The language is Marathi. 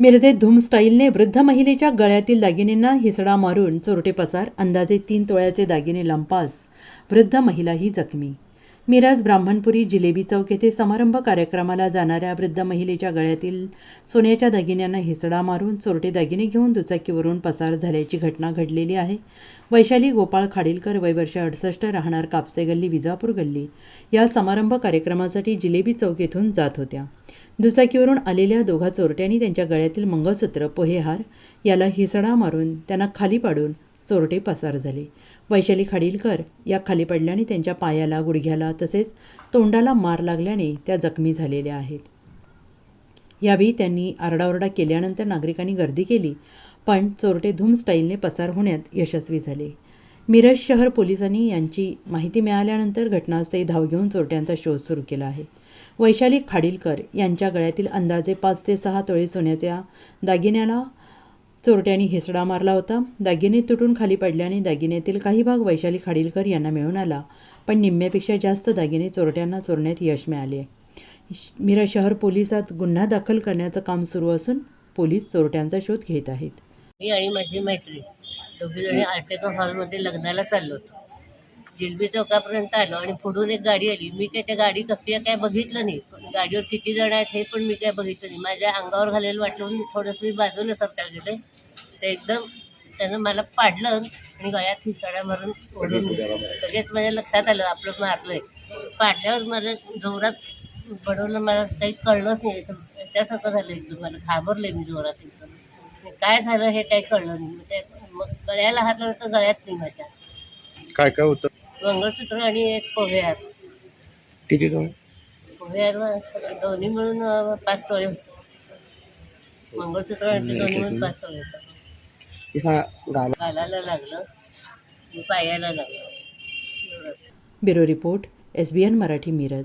मिरजेत धूम स्टाईलने वृद्ध महिलेच्या गळ्यातील दागिन्यांना हिसडा मारून चोरटे पसार अंदाजे तीन तोळ्याचे दागिने लंपास वृद्ध महिलाही जखमी. मिरज ब्राह्मणपुरी जिलेबी चौक येथे समारंभ कार्यक्रमाला जाणाऱ्या वृद्ध महिलेच्या गळ्यातील सोन्याच्या दागिन्यांना हिसडा मारून चोरटे दागिने घेऊन दुचाकीवरून पसार झाल्याची घटना घडलेली आहे. वैशाली गोपाळ खाडीलकर वय वर्ष अडसष्ट राहणार कापसे गल्ली विजापूर गल्ली. या समारंभ कार्यक्रमासाठी जिलेबी चौक येथून जात होत्या. दुचाकीवरून आलेल्या दोघा चोरट्यांनी त्यांच्या गळ्यातील मंगळसूत्र पोहेहार याला हिसडा मारून त्यांना खाली पाडून चोरटे पसार झाले. वैशाली खाडीलकर या खाली पडल्याने त्यांच्या पायाला गुडघ्याला तसेच तोंडाला मार लागल्याने त्या जखमी झालेल्या आहेत. यावेळी त्यांनी आरडाओरडा केल्यानंतर नागरिकांनी गर्दी केली पण चोरटे धूम स्टाईलने पसार होण्यात यशस्वी झाले. मिरज शहर पोलिसांनी यांची माहिती मिळाल्यानंतर घटनास्थळी धाव घेऊन चोरट्यांचा शोध सुरू केला आहे. वैशाली खाडीलकर यांच्या गळ्यातील अंदाजे पाच ते सहा तोळे सोन्याच्या दागिन्याला चोरट्यांनी हिसडा मारला होता. दागिने तुटून खाली पडल्याने दागिन्यातील काही भाग वैशाली खाडीलकर यांना मिळून आला पण निम्म्यापेक्षा जास्त दागिने चोरट्यांना चोरण्यात यश मिळाले. मिरा शहर पोलिसात गुन्हा दाखल करण्याचं काम सुरू असून पोलीस चोरट्यांचा शोध घेत आहेत. मी आणि माझी मैत्री दोघीजणी आर्टेको हॉलमध्ये लग्नाला चाललो होतो. जिलबी चौकापर्यंत आलो आणि पुढून एक गाडी आली. मी काय त्या गाडी कसली आहे काय बघितलं नाही. पण गाडीवर किती जण आहेत हे पण मी काय बघितलं नाही. माझ्या अंगावर घालेलं वाटलं म्हणून थोडंसं मी बाजूला सरकार गेले. ते एकदम त्यानं मला पाडलं आणि गळ्यात हिसाड्या मारून ओढून लगेच माझ्या लक्षात आलं आपलं मारलंय. पाडल्यावर मला जोरात बडवलं मला काही कळलंच नाही. त्यासारखं झालं एकदम. मला घाबरले मी जोरात एकदम. काय झालं हे काही कळलं नाही. मग मग गळ्याला हात लावलं तर गळ्यात नाही माझ्या. काय काय होतं? मंगळसूत्र आणि एक पोहेहार किती पोहेहार मग दोन्ही मिळून अं, पाच तोळे होते. मंगळसूत्र आणि ते दोन्ही मिळून पाच तोळे होतं. ते सांगा गाणं. गालाला लागलं. पायाला लागलं. Bureau report S B N Marathi Miraj.